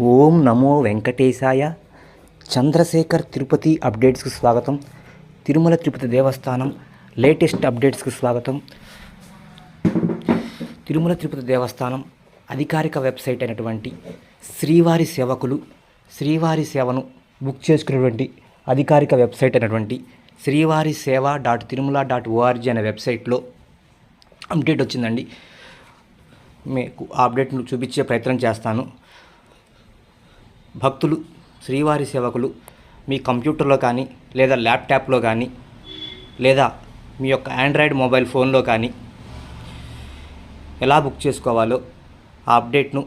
ఓం నమో వెంకటేశాయ. చంద్రశేఖర్ తిరుపతి అప్డేట్స్కి స్వాగతం. తిరుమల తిరుపతి దేవస్థానం లేటెస్ట్ అప్డేట్స్కి స్వాగతం. తిరుమల తిరుపతి దేవస్థానం అధికారిక వెబ్సైట్ అయినటువంటి శ్రీవారి సేవకులు శ్రీవారి సేవను బుక్ చేసుకున్నటువంటి అధికారిక వెబ్సైట్ అయినటువంటి శ్రీవారి Seva dot Tirumala dot ORG అనే వెబ్సైట్లో అప్డేట్ వచ్చిందండి. మీకు ఆ అప్డేట్ను చూపించే ప్రయత్నం చేస్తాను. భక్తులు శ్రీవారి సేవకులు మీ కంప్యూటర్లో కానీ లేదా ల్యాప్టాప్లో కానీ లేదా మీ యొక్క ఆండ్రాయిడ్ మొబైల్ ఫోన్లో కానీ ఎలా బుక్ చేసుకోవాలో ఆ అప్డేట్ను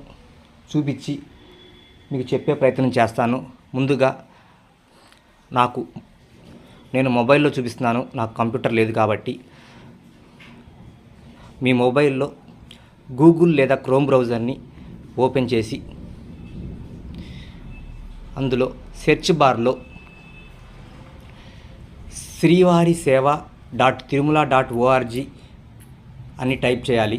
చూపించి మీకు చెప్పే ప్రయత్నం చేస్తాను. ముందుగా నాకు నేను మొబైల్లో చూపిస్తున్నాను. నాకు కంప్యూటర్ లేదు కాబట్టి. మీ మొబైల్లో గూగుల్ లేదా క్రోమ్ బ్రౌజర్ని ఓపెన్ చేసి అందులో సెర్చ్ బార్లో Srivari Seva dot Tirumala dot O R G అని టైప్ చేయాలి.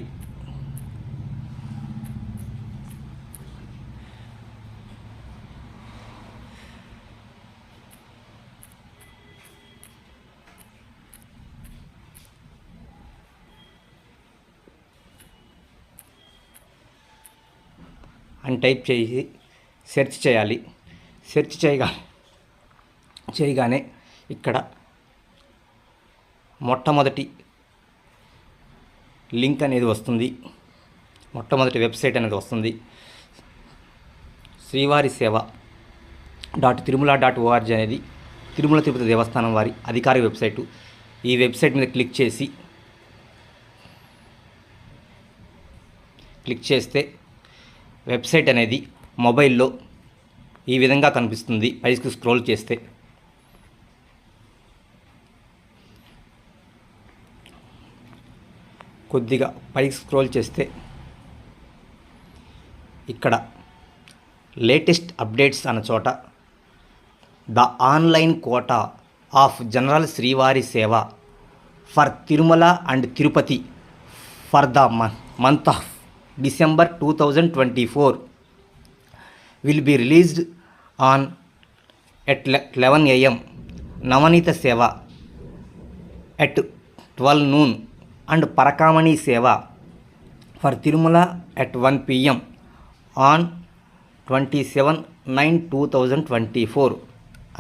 అని టైప్ చేసి సెర్చ్ చేయాలి. సెర్చ్ చేయగా చేయగానే ఇక్కడ మొట్టమొదటి లింక్ అనేది వస్తుంది. మొట్టమొదటి వెబ్సైట్ అనేది వస్తుంది. శ్రీవారి Seva dot Tirumala dot ORG అనేది తిరుమల తిరుపతి దేవస్థానం వారి అధికారిక వెబ్సైటు. ఈ వెబ్సైట్ మీద క్లిక్ చేసి క్లిక్ చేస్తే వెబ్సైట్ అనేది మొబైల్లో ఈ విధంగా కనిపిస్తుంది. పైకి స్క్రోల్ చేస్తే. కొద్దిగా పైకి స్క్రోల్ చేస్తే ఇక్కడ లేటెస్ట్ అప్డేట్స్ అన్న చోట the online quota of general Srivari Seva for Tirumala and Tirupati for the month of December two thousand twenty four will be released on at eleven AM Navaneetha Seva at twelve noon and Parakamani Seva for Tirumala at one PM on twenty seven nine two thousand twenty four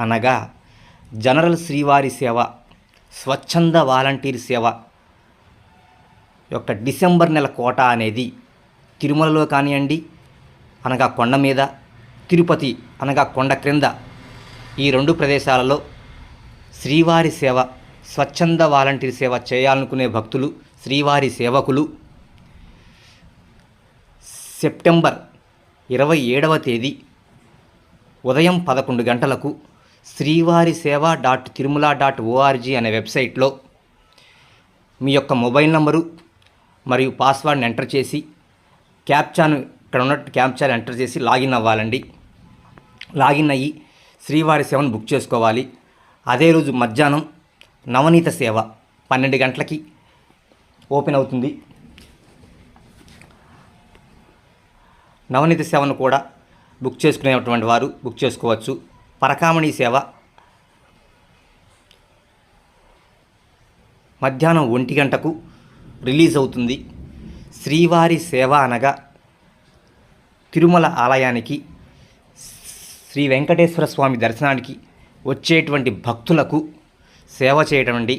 అనగా general Srivari Seva స్వచ్ఛంద volunteer సేవ యొక్క December నెల కోట అనేది తిరుమలలో కానివ్వండి అనగా కొండ మీద తిరుపతి అనగా కొండ క్రింద ఈ రెండు ప్రదేశాలలో శ్రీవారి సేవ స్వచ్ఛంద వాలంటీర్ సేవ చేయాలనుకునే భక్తులు శ్రీవారి సేవకులు. సెప్టెంబర్ ఇరవై ఏడవ తేదీ ఉదయం పదకొండు గంటలకు శ్రీవారి Seva dot Tirumala dot ORG అనే వెబ్సైట్లో మీ యొక్క మొబైల్ నంబరు మరియు పాస్వర్డ్ని ఎంటర్ చేసి క్యాప్చాను ఇక్కడ ఉన్నట్టు క్యాప్చాను ఎంటర్ చేసి లాగిన్ అవ్వాలండి. లాగిన్ అయ్యి శ్రీవారి సేవను బుక్ చేసుకోవాలి. అదే రోజు మధ్యాహ్నం నవనీత సేవ పన్నెండు గంటలకి ఓపెన్ అవుతుంది. నవనీత సేవను కూడా బుక్ చేసుకునేటువంటి వారు బుక్ చేసుకోవచ్చు. పరకామణి సేవ మధ్యాహ్నం ఒంటి గంటకు రిలీజ్ అవుతుంది. శ్రీవారి సేవ అనగా తిరుమల ఆలయానికి శ్రీ వెంకటేశ్వర స్వామి దర్శనానికి వచ్చేటువంటి భక్తులకు సేవ చేయడం అండి.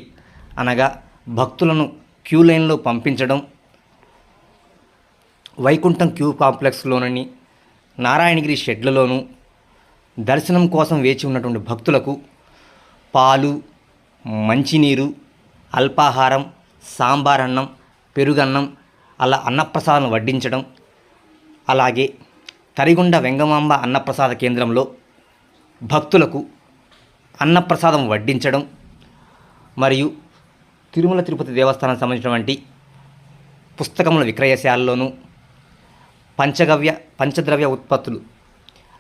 అనగా భక్తులను క్యూ లైన్లో పంపించడం వైకుంఠం క్యూ కాంప్లెక్స్లోనని నారాయణగిరి షెడ్లలోను దర్శనం కోసం వేచి ఉన్నటువంటి భక్తులకు పాలు మంచినీరు అల్పాహారం సాంబార్ అన్నం పెరుగన్నం అలా అన్నప్రసాదం వడ్డించడం అలాగే తరిగొండ వెంగమాంబ అన్నప్రసాద కేంద్రంలో భక్తులకు అన్నప్రసాదం వడ్డించడం మరియు తిరుమల తిరుపతి దేవస్థానం సంబంధించినటువంటి పుస్తకముల విక్రయశాలలోను పంచగవ్య పంచద్రవ్య ఉత్పత్తులు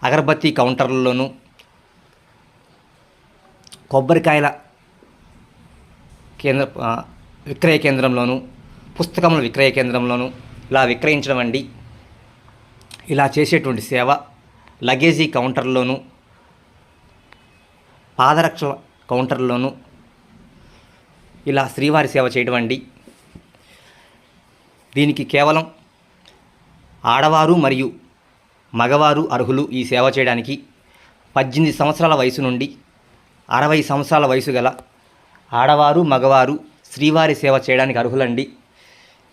అగరబత్తి కౌంటర్లలోను కొబ్బరికాయల కేంద్ర విక్రయ కేంద్రంలోను పుస్తకముల విక్రయ కేంద్రంలోనూ ఇలా విక్రయించడం అండి. ఇలా చేసేటువంటి సేవ లగేజీ కౌంటర్లోను పాదరక్షల కౌంటర్లోను ఇలా శ్రీవారి సేవ చేయడం అండి. దీనికి కేవలం ఆడవారు మరియు మగవారు అర్హులు ఈ సేవ చేయడానికి పద్దెనిమిది సంవత్సరాల వయసు నుండి అరవై సంవత్సరాల వయసు గల ఆడవారు మగవారు శ్రీవారి సేవ చేయడానికి అర్హులండి.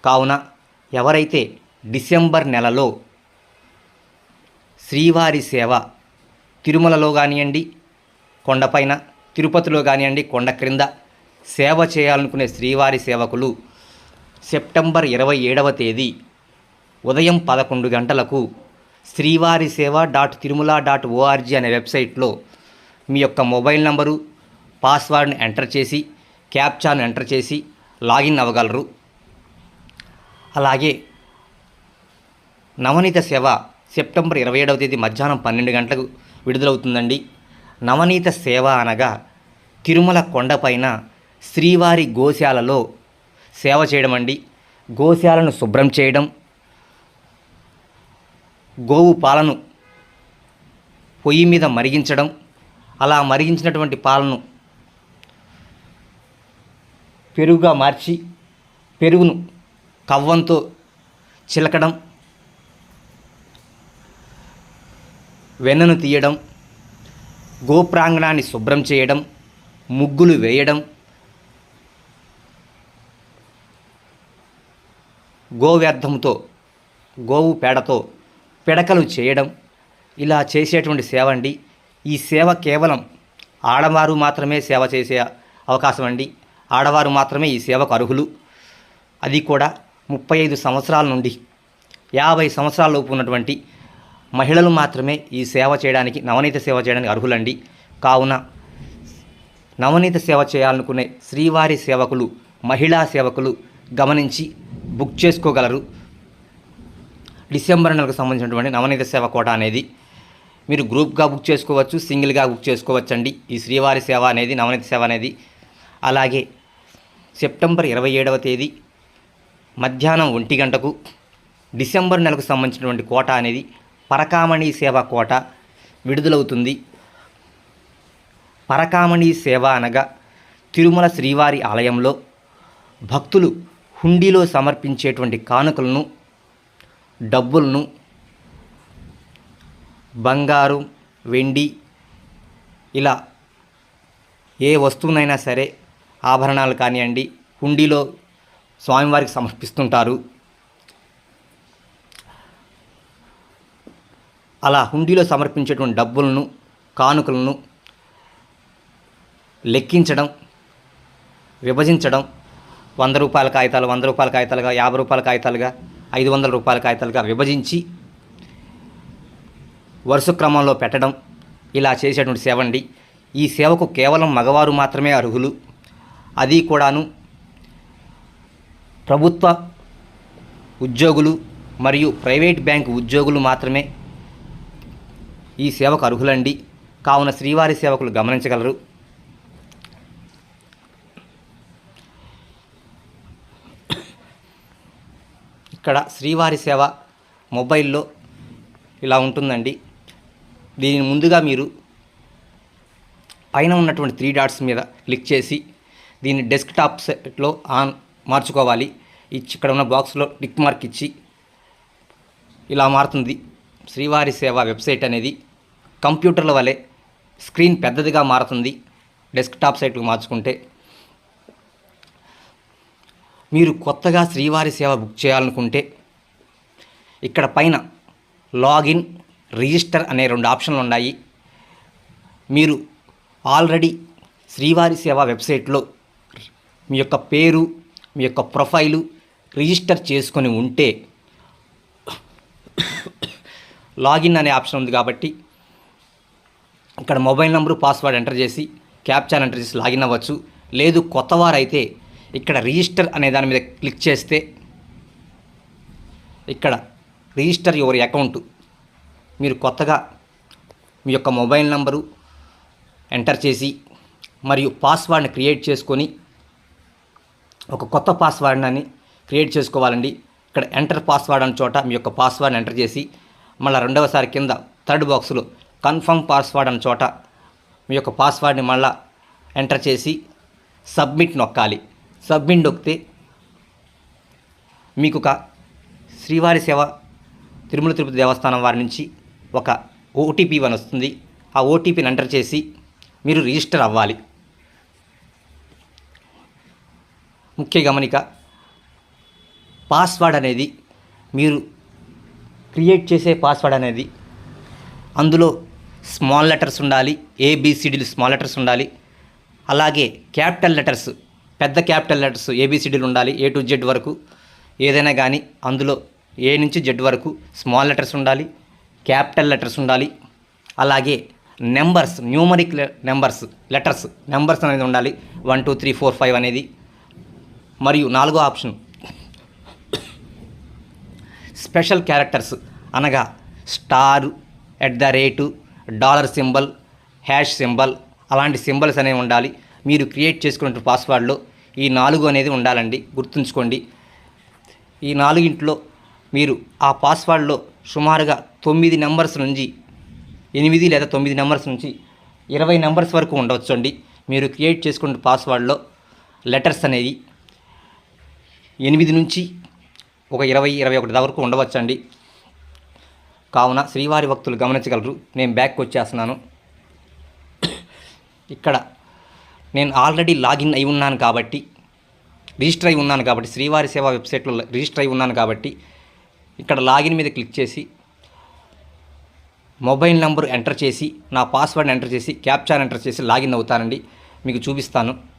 కావున ఎవరైతే డిసెంబర్ నెలలో శ్రీవారి సేవ తిరుమలలో కానివ్వండి కొండపైన తిరుపతిలో కానివ్వండి కొండ క్రింద సేవ చేయాలనుకునే శ్రీవారి సేవకులు సెప్టెంబర్ ఇరవై ఏడవ తేదీ ఉదయం పదకొండు గంటలకు శ్రీవారి Seva dot Tirumala dot ORG అనే వెబ్సైట్లో మీ యొక్క మొబైల్ నంబరు పాస్వర్డ్ని ఎంటర్ చేసి క్యాప్చాను ఎంటర్ చేసి లాగిన్ అవ్వగలరు. అలాగే నవనీత సేవ సెప్టెంబర్ ఇరవై ఏడవ తేదీ మధ్యాహ్నం పన్నెండు గంటలకు విడుదలవుతుందండి. నవనీత సేవ అనగా తిరుమల కొండపైన శ్రీవారి గోశాలలో సేవ చేయడం అండి. గోశాలను శుభ్రం చేయడం గోవు పాలను పొయ్యి మీద మరిగించడం అలా మరిగించినటువంటి పాలను పెరుగుగా మార్చి పెరుగును కవ్వంతో చిలకడం వెన్నను తీయడం గోప్రాంగణాన్ని శుభ్రం చేయడం ముగ్గులు వేయడం గోవ్యర్థంతో గోవు పేడతో పిడకలు చేయడం ఇలా చేసేటువంటి సేవ అండి. ఈ సేవ కేవలం ఆడవారు మాత్రమే సేవ చేసే అవకాశం అండి. ఆడవారు మాత్రమే ఈ సేవకు అర్హులు. అది కూడా ముప్పై ఐదు సంవత్సరాల నుండి యాభై సంవత్సరాలలోపు ఉన్నటువంటి మహిళలు మాత్రమే ఈ సేవ చేయడానికి నవనీత సేవ చేయడానికి అర్హులండి. కావున నవనీత సేవ చేయాలనుకునే శ్రీవారి సేవకులు మహిళా సేవకులు గమనించి బుక్ చేసుకోగలరు. డిసెంబర్ నెలకు సంబంధించినటువంటి నవనీత సేవ కోట అనేది మీరు గ్రూప్గా బుక్ చేసుకోవచ్చు సింగిల్గా బుక్ చేసుకోవచ్చు అండి ఈ శ్రీవారి సేవ అనేది నవనీత సేవ అనేది అలాగే సెప్టెంబర్ ఇరవై ఏడవ తేదీ మధ్యాహ్నం ఒంటి గంటకు డిసెంబర్ నెలకు సంబంధించినటువంటి కోట అనేది పరకామణి సేవ కోట విడుదలవుతుంది. పరకామణి సేవ అనగా తిరుమల శ్రీవారి ఆలయంలో భక్తులు హుండీలో సమర్పించేటువంటి కానుకలను డబ్బులను బంగారు వెండి ఇలా ఏ వస్తువునైనా సరే ఆభరణాలు కానివ్వండి హుండీలో స్వామివారికి సమర్పిస్తుంటారు. అలా హుండీలో సమర్పించేటువంటి డబ్బులను కానుకలను లెక్కించడం విభజించడం వంద రూపాయల కాగితాలు వంద రూపాయల కాగితాలుగా యాభై రూపాయల కాగితాలుగా ఐదు వందల రూపాయల కాగితాలుగా విభజించి వరుస క్రమంలో పెట్టడం ఇలా చేసేటువంటి సేవ అండి. ఈ సేవకు కేవలం మగవారు మాత్రమే అర్హులు. అది కూడాను ప్రభుత్వ ఉద్యోగులు మరియు ప్రైవేట్ బ్యాంకు ఉద్యోగులు మాత్రమే ఈ సేవకు అర్హులండి. కావున శ్రీవారి సేవకులు గమనించగలరు. ఇక్కడ శ్రీవారి సేవ మొబైల్లో ఇలా ఉంటుందండి. దీని ముందుగా మీరు పైన ఉన్నటువంటి త్రీ డాట్స్ మీద క్లిక్ చేసి దీన్ని డెస్క్టాప్ సెట్లో ఆన్ మార్చుకోవాలి. ఇచ్చి ఇక్కడ ఉన్న బాక్స్లో టిక్ మార్క్ ఇచ్చి ఇలా మారుతుంది. శ్రీవారి సేవ వెబ్సైట్ అనేది కంప్యూటర్ల వలె స్క్రీన్ పెద్దదిగా మారుతుంది. డెస్క్టాప్ సైట్కు మార్చుకుంటే మీరు కొత్తగా శ్రీవారి సేవ బుక్ చేయాలనుకుంటే ఇక్కడ పైన లాగిన్ రిజిస్టర్ అనే రెండు ఆప్షన్లు ఉన్నాయి. మీరు ఆల్రెడీ శ్రీవారి సేవ వెబ్సైట్లో మీ యొక్క పేరు మీ యొక్క ప్రొఫైలు రిజిస్టర్ చేసుకొని ఉంటే లాగిన్ అనే ఆప్షన్ ఉంది కాబట్టి ఇక్కడ మొబైల్ నెంబరు పాస్వర్డ్ ఎంటర్ చేసి క్యాప్చాన్ ఎంటర్ చేసి లాగిన్ అవ్వచ్చు. లేదు కొత్తవారైతే ఇక్కడ రిజిస్టర్ అనే దాని మీద క్లిక్ చేస్తే ఇక్కడ రిజిస్టర్ యువర్ అకౌంట్. మీరు కొత్తగా మీ యొక్క మొబైల్ నంబరు ఎంటర్ చేసి మరియు పాస్వర్డ్ని క్రియేట్ చేసుకొని ఒక కొత్త పాస్వర్డ్ అని క్రియేట్ చేసుకోవాలండి. ఇక్కడ ఎంటర్ పాస్వర్డ్ అనే చోట మీ యొక్క పాస్వర్డ్ని ఎంటర్ చేసి మళ్ళీ రెండవసారి కింద థర్డ్ బాక్స్లో కన్ఫర్మ్ పాస్వర్డ్ అన్న చోట మీ యొక్క పాస్వర్డ్ని మళ్ళీ ఎంటర్ చేసి సబ్మిట్ నొక్కాలి. సబ్మిట్ నొక్కితే మీకు ఒక శ్రీవారి సేవ తిరుమల తిరుపతి దేవస్థానం వారి నుంచి ఒక ఓటీపీ వన్ వస్తుంది. ఆ ఓటీపీని ఎంటర్ చేసి మీరు రిజిస్టర్ అవ్వాలి. ముఖ్య గమనిక పాస్వర్డ్ అనేది మీరు క్రియేట్ చేసే పాస్వర్డ్ అనేది అందులో స్మాల్ లెటర్స్ ఉండాలి ఏబిసిడీలు స్మాల్ లెటర్స్ ఉండాలి. అలాగే క్యాపిటల్ లెటర్స్ పెద్ద క్యాపిటల్ లెటర్స్ ఏబిసిడీలు ఉండాలి ఏ టు జెడ్ వరకు. ఏదైనా కానీ అందులో ఏ నుంచి జెడ్ వరకు స్మాల్ లెటర్స్ ఉండాలి క్యాపిటల్ లెటర్స్ ఉండాలి. అలాగే numbers numeric numbers letters numbers అనేది ఉండాలి. One two three four five అనేది. మరియు నాలుగో ఆప్షన్ స్పెషల్ క్యారెక్టర్స్ అనగా star at the rate dollar symbol hash symbol అలాంటి సింబల్స్ అనేవి ఉండాలి. మీరు క్రియేట్ చేసుకున్న పాస్వర్డ్లో ఈ నాలుగు అనేది ఉండాలండి. గుర్తుంచుకోండి. ఈ నాలుగింట్లో మీరు ఆ పాస్వర్డ్లో సుమారుగా తొమ్మిది నెంబర్స్ నుంచి ఎనిమిది లేదా తొమ్మిది నెంబర్స్ నుంచి ఇరవై నెంబర్స్ వరకు ఉండవచ్చు అండి మీరు క్రియేట్ చేసుకున్న పాస్వర్డ్లో లెటర్స్ అనేది ఎనిమిది నుంచి ఒక ఇరవై ఇరవై ఒకటి వరకు ఉండవచ్చండి. కావున శ్రీవారి భక్తులు గమనించగలరు. నేను బ్యాక్ వచ్చేస్తున్నాను. ఇక్కడ నేను ఆల్రెడీ లాగిన్ అయి ఉన్నాను కాబట్టి రిజిస్టర్ అయి ఉన్నాను కాబట్టి శ్రీవారి సేవ వెబ్సైట్లో రిజిస్టర్ అయి ఉన్నాను కాబట్టి ఇక్కడ లాగిన్ మీద క్లిక్ చేసి మొబైల్ నెంబర్ ఎంటర్ చేసి నా పాస్వర్డ్ ఎంటర్ చేసి క్యాప్చర్ ఎంటర్ చేసి లాగిన్ అవుతానండి. మీకు చూపిస్తాను.